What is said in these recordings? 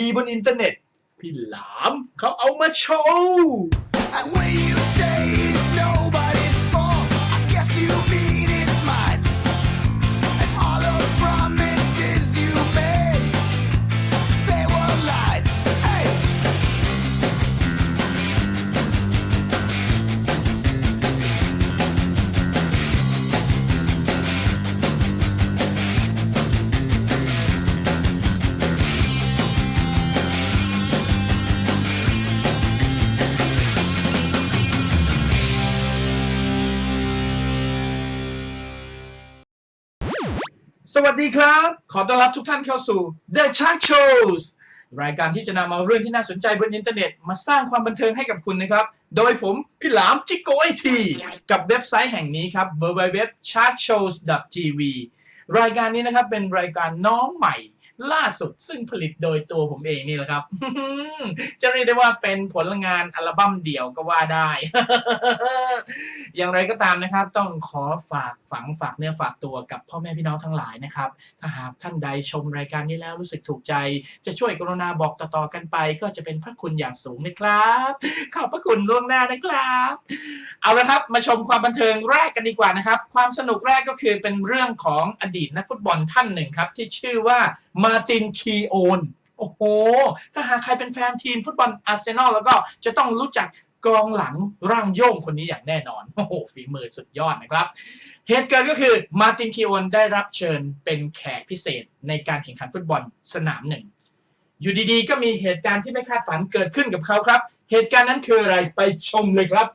ดีๆ บนอินเทอร์เน็ต พี่หลามเขาเอามาโชว์ สวัสดีครับ ขอต้อนรับทุกท่านเข้าสู่ The Shark Shows รายการที่จะนำเอาเรื่องที่น่าสนใจบนอินเทอร์เน็ต มาสร้างความบันเทิงให้กับคุณนะครับ โดยผมพี่หลามจิโกไอที กับเว็บไซต์แห่งนี้ครับ www.sharkshows.tv รายการนี้นะครับเป็นรายการน้องใหม่ ล่าสุดซึ่งผลิตโดยตัวผมเองนี่แหละครับ จะเรียกได้ว่าเป็นผลงานอัลบั้มเดี่ยวก็ว่าได้ อย่างไรก็ตามนะครับ ต้องขอฝากฝังฝากเนื้อฝากตัวกับพ่อแม่พี่น้องทั้งหลายนะครับ ถ้าหากท่านใดชมรายการนี้แล้วรู้สึกถูกใจ จะช่วยกรุณาบอกต่อๆกันไป ก็จะเป็นพระคุณอย่างสูงนะครับ ขอบพระคุณล่วงหน้านะครับ เอาละครับมาชมความบันเทิงแรกกันดีกว่านะครับ ความสนุกแรกก็คือเป็นเรื่องของอดีตนักฟุตบอลท่านหนึ่งครับ ที่ชื่อว่ามาตินคีโอนโอ้โห ถ้าหากใครเป็นแฟนทีมฟุตบอลอาร์เซนอลแล้วก็จะต้องรู้จักกองหลังร่างโย่งคนนี้อย่างแน่นอน โอ้โห ฝีมือสุดยอดนะครับ เหตุเกิดก็คือมาตินคีโอนได้รับเชิญเป็นแขกพิเศษในการแข่งขันฟุตบอลสนามหนึ่ง อยู่ดีๆ ก็มีเหตุการณ์ที่ไม่คาดฝันเกิดขึ้นกับเขาครับ เหตุการณ์นั้นคืออะไรไปชมเลยครับ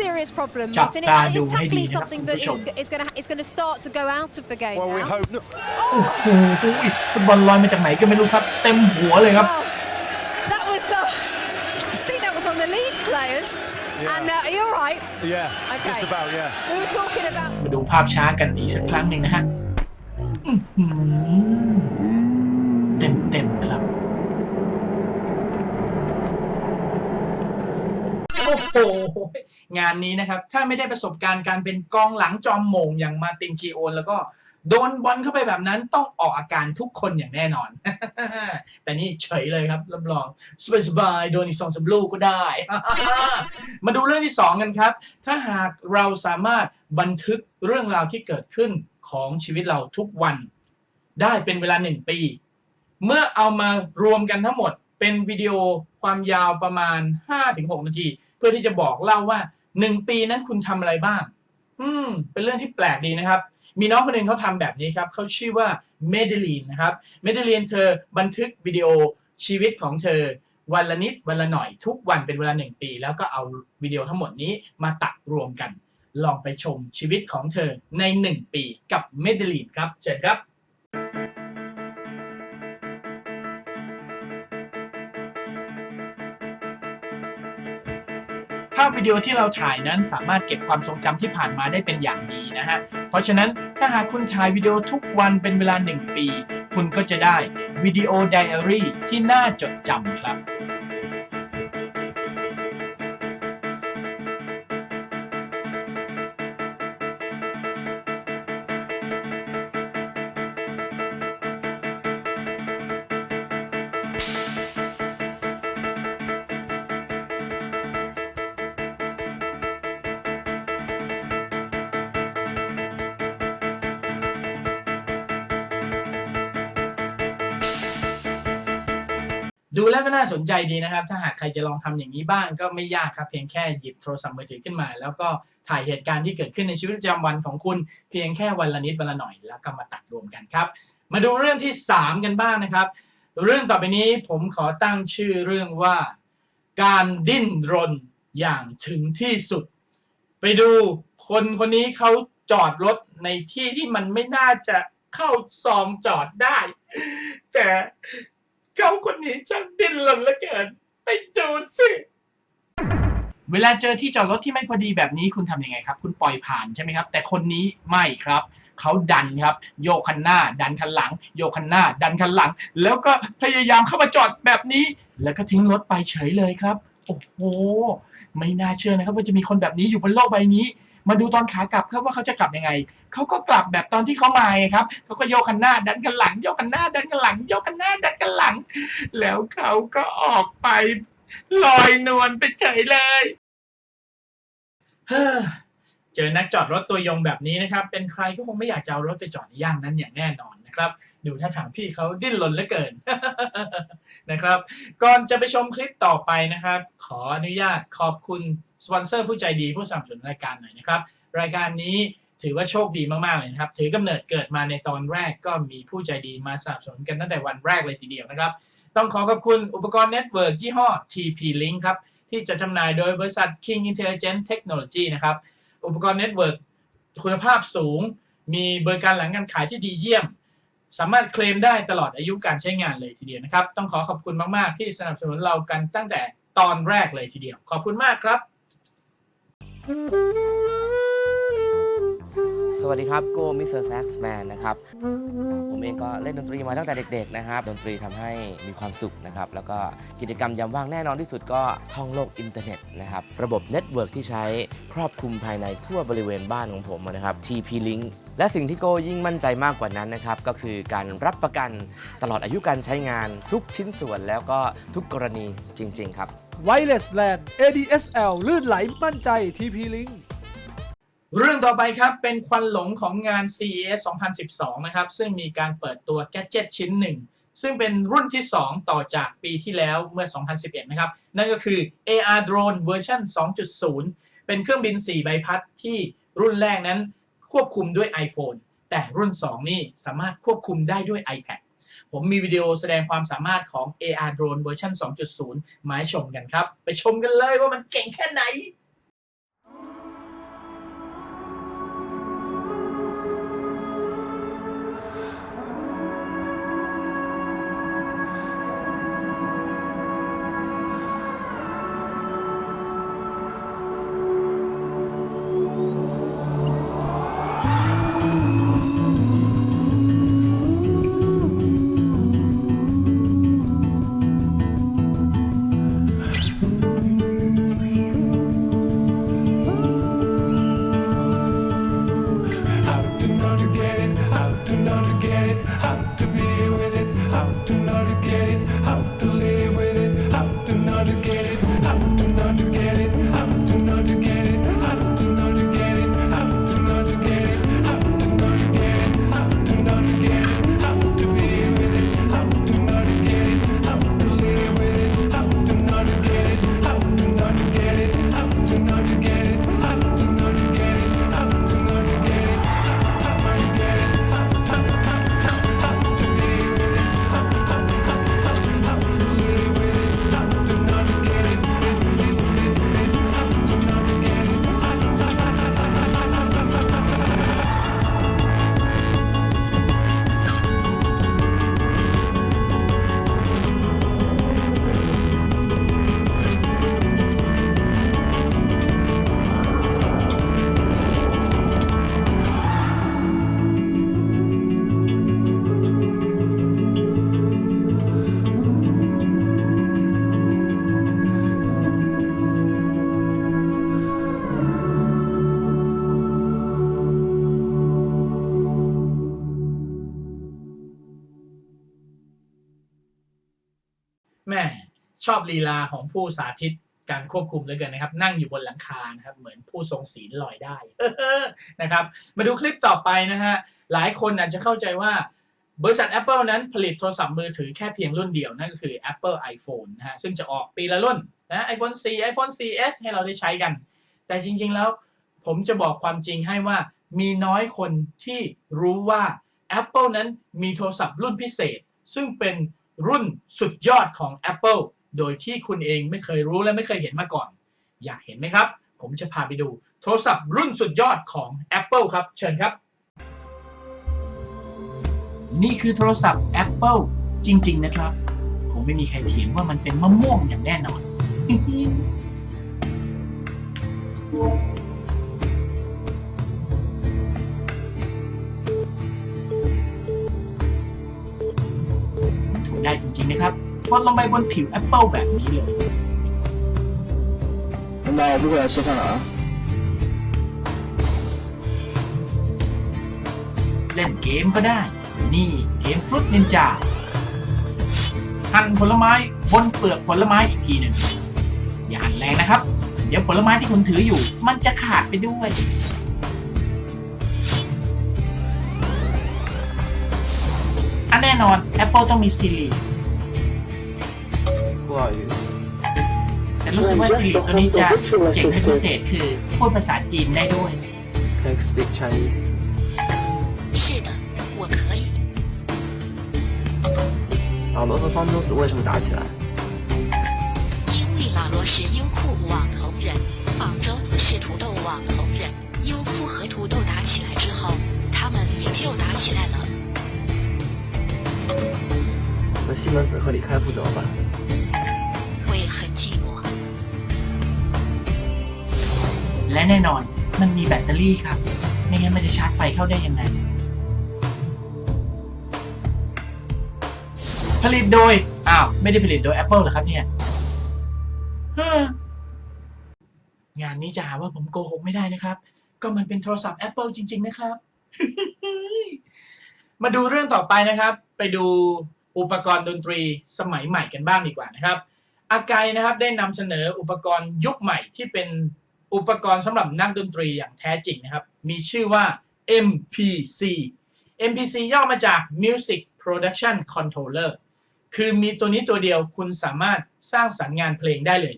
serious problem, Chap Martin. ta It,ดู it's ให้ดี tackling นะครับ something คุณ that ผู้ชม is, is going to is going to start to go out of the game Well, we now. hope not. โอ้โหฟุตบอลลอยมาจากไหนก็ไม่รู้ครับ เต็มหัวเลยครับ Oh, that was. Uh, I think that was on the Leeds players. Yeah. And uh, are you all right? Yeah, Okay. just about, yeah. We were talking about. มาดูภาพช้ากันอีกสักครั้งหนึ่งนะฮะอื้อหือเต็มๆครับ โอ้โห งานนี้นะครับ ถ้าไม่ได้ประสบการณ์การเป็นกองหลังจอมโหม่งอย่างมาตินคีโอนแล้วก็โดนบอลเข้าไปแบบนั้นต้องออกอาการทุกคนอย่างแน่นอน แต่นี่เฉยเลยครับรับรองสบายๆโดนอีกสองสามลูกก็ได้ มาดูเรื่องที่สองกันครับ ถ้าหากเราสามารถบันทึกเรื่องราวที่เกิดขึ้นของชีวิตเราทุกวัน ได้เป็นเวลาหนึ่งปี เมื่อเอามารวมกันทั้งหมดเป็นวิดีโอ ความยาวประมาณ 5-6 นาที เพื่อที่จะบอกเล่าว่า 1 ปีนั้นคุณทำอะไรบ้าง อืม เป็นเรื่องที่แปลกดีนะครับ มีน้องคนหนึ่งเขาทำแบบนี้ครับ เขาชื่อว่าเมเดลีนนะครับ เมเดลีนเธอบันทึกวิดีโอชีวิตของเธอวันละนิดวันละหน่อยทุกวันเป็นเวลาหนึ่งปี แล้วก็เอาวิดีโอทั้งหมดนี้มาตัดรวมกัน ลองไปชมชีวิตของเธอใน 1 ปีกับเมเดลีนครับเชิญครับ ภาพวิดีโอที่เราถ่ายนั้นสามารถเก็บความทรงจำที่ผ่านมาได้เป็นอย่างดีนะฮะ เพราะฉะนั้นถ้าหากคุณถ่ายวิดีโอทุกวันเป็นเวลา 1 ปี คุณก็จะได้วิดีโอไดอารี่ที่น่าจดจำครับ ดูแล้วก็น่าสนใจดีนะครับ ถ้าหากใครจะลองทำอย่างนี้บ้างก็ไม่ยากครับ เพียงแค่หยิบโทรศัพท์มือถือขึ้นมา แล้วก็ถ่ายเหตุการณ์ที่เกิดขึ้นในชีวิตประจำวันของคุณ เพียงแค่วันละนิดวันละหน่อยแล้วก็มาตัดรวมกันครับ มาดูเรื่องที่ 3 กันบ้างนะครับ เรื่องต่อไปนี้ผมขอตั้งชื่อเรื่องว่า การดิ้นรนอย่างถึงที่สุด ไปดูคนคนนี้เขาจอดรถในที่ที่มันไม่น่าจะเข้าซองจอดได้ แต่ เขาคนนี้ช่างดิ้นรนเหลือเกิน ไปดูสิ เวลาเจอที่จอดรถที่ไม่พอดีแบบนี้คุณทำยังไงครับ คุณปล่อยผ่านใช่ไหมครับ แต่คนนี้ไม่ครับ เขาดันครับ โยกคันหน้า ดันคันหลัง โยกคันหน้า ดันคันหลัง แล้วก็พยายามเข้ามาจอดแบบนี้ แล้วก็ทิ้งรถไปเฉยเลยครับ โอ้โห ไม่น่าเชื่อนะครับ ว่าจะมีคนแบบนี้อยู่บนโลกใบนี้ มาดูตอนขากลับครับว่าเขาจะกลับยังไง เขาก็กลับแบบตอนที่เขามาครับเขาก็โยกคันหน้าดันคันหลังโยกคันหน้าดันคันหลังโยกคันหน้าดันคันหลัง แล้วเขาก็ออกไปลอยนวลไปเฉยเลยเฮ้อเจอนักจอดรถตัวยงแบบนี้นะครับ เป็นใครก็คงไม่อยากจะเอารถไปจอดในย่านนั้นอย่างแน่นอนนะครับ ดูท่าทางพี่เขาดิ้นรนเหลือเกินนะครับ ก่อนจะไปชมคลิปต่อไปนะครับ ขออนุญาตขอบคุณสปอนเซอร์ผู้ใจดีผู้สนับสนุนรายการหน่อยนะครับ รายการนี้ถือว่าโชคดีมากๆเลยนะครับ ถือกำเนิดเกิดมาในตอนแรกก็มีผู้ใจดีมาสนับสนุนกันตั้งแต่วันแรกเลยทีเดียวนะครับ ต้องขอขอบคุณอุปกรณ์เน็ตเวิร์กยี่ห้อ TP-Link ครับ ที่จะจำหน่ายโดยบริษัท King Intelligent Technology นะครับ อุปกรณ์เน็ตเวิร์กคุณภาพสูง มีบริการหลังการขายที่ดีเยี่ยม สามารถเคลมได้ตลอดอายุการใช้งานเลยทีเดียวนะครับ ต้องขอขอบคุณมาก ๆ ที่สนับสนุนเรากันตั้งแต่ตอนแรกเลยทีเดียว ขอบคุณมากครับ สวัสดีครับโกมิสเตอร์แซ็กซ์แมนนะครับ ผมเองก็เล่นดนตรีมาตั้งแต่เด็ก ๆ นะครับ ดนตรีทำให้มีความสุขนะครับ แล้วก็กิจกรรมยามว่างแน่นอนที่สุดก็ท่องโลกอินเทอร์เน็ตนะครับ ระบบเน็ตเวิร์กที่ใช้ครอบคลุมภายในทั่วบริเวณบ้านของผมนะครับ TP-Link และสิ่งที่โกยิ่งมั่นใจมากกว่านั้นนะครับก็คือการรับประกันตลอดอายุการใช้งานทุกชิ้นส่วนแล้วก็ทุกกรณีจริง ๆ ครับ Wireless LAN ADSL ลื่นไหลมั่นใจ TP-Link เรื่องต่อไปครับ เป็นควันหลงของงาน CES 2012 นะครับ ซึ่งมีการเปิดตัวแกดเจิตชิ้นหนึ่ง ซึ่งเป็นรุ่นที่ 2 ต่อจากปีที่แล้วเมื่อ 2011 นะครับ นั่นก็คือ AR Drone เวอร์ชัน2.0 เป็นเครื่องบิน 4 ใบพัดที่รุ่นแรกนั้น ควบคุมด้วย iPhone แต่รุ่น 2 นี่สามารถควบคุมได้ด้วย iPad ผมมีวิดีโอแสดงความสามารถของ AR Drone เวอร์ชัน2.0 มาให้ชมกันครับ ไปชมกันเลยว่ามันเก่งแค่ไหน ชอบลีลาของผู้สาธิตการควบคุมเลยกันนะครับ นั่งอยู่บนหลังคานะครับเหมือนผู้ทรงศีลลอยได้นะครับ มาดูคลิปต่อไปนะฮะหลายคนอาจจะเข้าใจว่าบริษัท Apple นั้นผลิตโทรศัพท์มือถือแค่เพียงรุ่นเดียว นั่นก็คือ Apple iPhone นะฮะซึ่งจะออกปีละรุ่นนะ iPhone 4 iPhone 4S ให้เราได้ใช้กัน แต่จริงๆแล้วผมจะบอกความจริงให้ว่ามีน้อยคนที่รู้ว่า Apple นั้นมีโทรศัพท์รุ่นพิเศษ ซึ่งเป็นรุ่นสุดยอดของ Apple โดยที่คุณเองไม่เคยรู้และไม่เคยเห็นมาก่อน อยากเห็นไหมครับ ผมจะพาไปดู โทรศัพท์รุ่นสุดยอดของ Apple ครับ เชิญครับ นี่คือโทรศัพท์ Apple จริง ๆ นะครับคงไม่มีใครเขียนว่ามันเป็นมะม่วงอย่างแน่นอนถูได้จริง ๆ นะครับ พอลงไปบนผิวแอปเปิลแบบนี้เลย 那我不回来吃饭了啊。 เล่นเกมก็ได้ นี่เกมฟรุตนินจาหั่นผลไม้บนเปลือกผลไม้อีกทีหนึ่ง อย่าหั่นแรงนะครับ เดี๋ยวผลไม้ที่คุณถืออยู่ มันจะขาดไปด้วย อันแน่นอน Apple ต้องมีซีรี 不 好意思， แต่รู้สึกว่าซีรีตัวนี้จะเจ๋งเป็นพิเศษคือพูดภาษาจีนได้ด้วย can you speak Chinese？是的，我可以。老罗和方舟子为什么打起来？因为老罗是优酷网红人，方舟子是土豆网红人。优酷和土豆打起来之后，他们也就打起来了。那西门子和李开复怎么办？ และแน่นอนมันมีแบตเตอรี่ครับ ไม่งั้นมันจะชาร์จไฟเข้าได้ยังไง ผลิตโดย อ้าว ไม่ได้ผลิตโดย Apple เหรอครับเนี่ยงานนี้จะหาว่าผมโกหกไม่ได้นะครับ ก็มันเป็นโทรศัพท์ Apple จริง ๆ นะครับ มาดูเรื่องต่อไปนะครับ ไปดูอุปกรณ์ดนตรีสมัยใหม่กันบ้างดีกว่านะครับ อากายนะครับได้นำเสนออุปกรณ์ยุคใหม่ที่เป็น อุปกรณ์สำหรับนักดนตรีอย่างแท้จริงนะครับ มีชื่อว่า MPC MPC ย่อมาจาก Music Production Controller คือมีตัวนี้ตัวเดียวคุณสามารถสร้างสรรค์งานเพลงได้เลย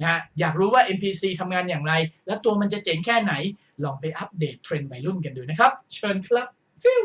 นะฮะอยากรู้ว่า MPC ทำงานอย่างไร และตัวมันจะเจ๋งแค่ไหน ลองไปอัปเดตเทรนด์วัยรุ่นกันดูนะครับ เชิญครับฟิว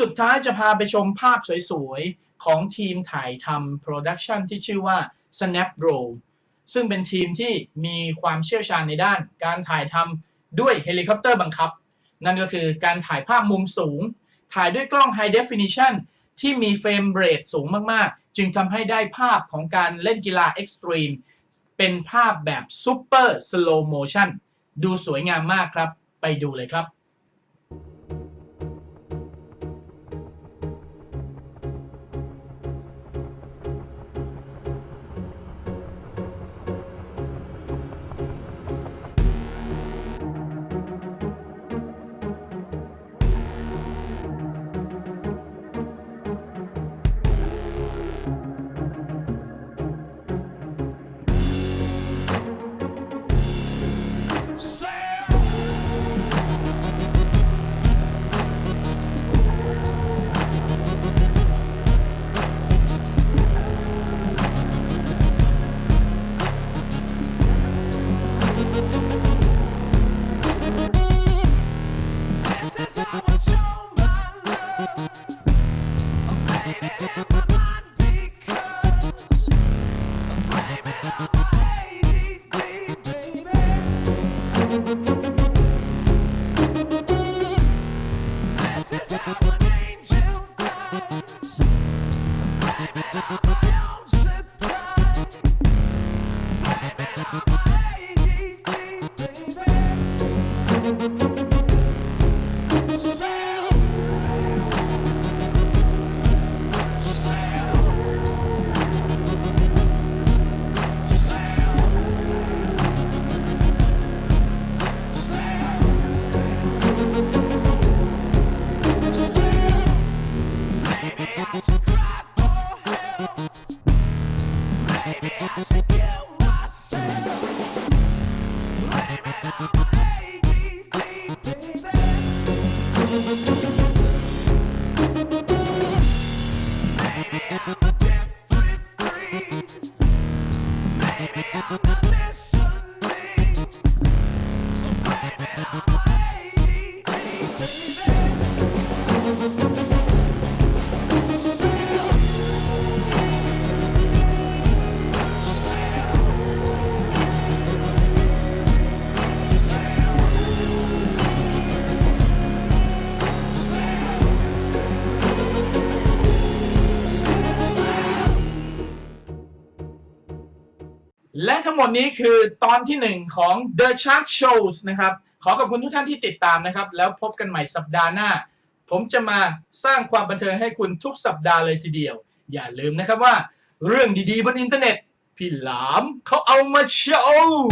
สุดท้ายจะพาไปชมภาพสวยๆ ของทีมถ่ายทำโปรดักชันที่ชื่อว่า Snap Roll ซึ่งเป็นทีมที่มีความเชี่ยวชาญในด้าน การถ่ายทำด้วยเฮลิคอปเตอร์บังคับ นั่นก็คือการถ่ายภาพมุมสูง ถ่ายด้วยกล้อง High Definition ที่มีเฟรมเรทสูงมากๆ จึงทำให้ได้ภาพของการเล่นกีฬาเอ็กซ์ตรีมเป็นภาพแบบ Super Slow Motion ดูสวยงามมากครับ ไปดูเลยครับ งหมดนี้คือตอนที่หนึ่งของ The Shark Shows นะครับ ขอขอบคุณทุกท่านที่ติดตามนะครับ แล้วพบกันใหม่สัปดาห์หน้า ผมจะมาสร้างความบันเทิงให้คุณทุกสัปดาห์เลยทีเดียว อย่าลืมนะครับว่า เรื่องดีๆบนอินเทอร์เน็ต พี่หลามเขาเอามาโชว์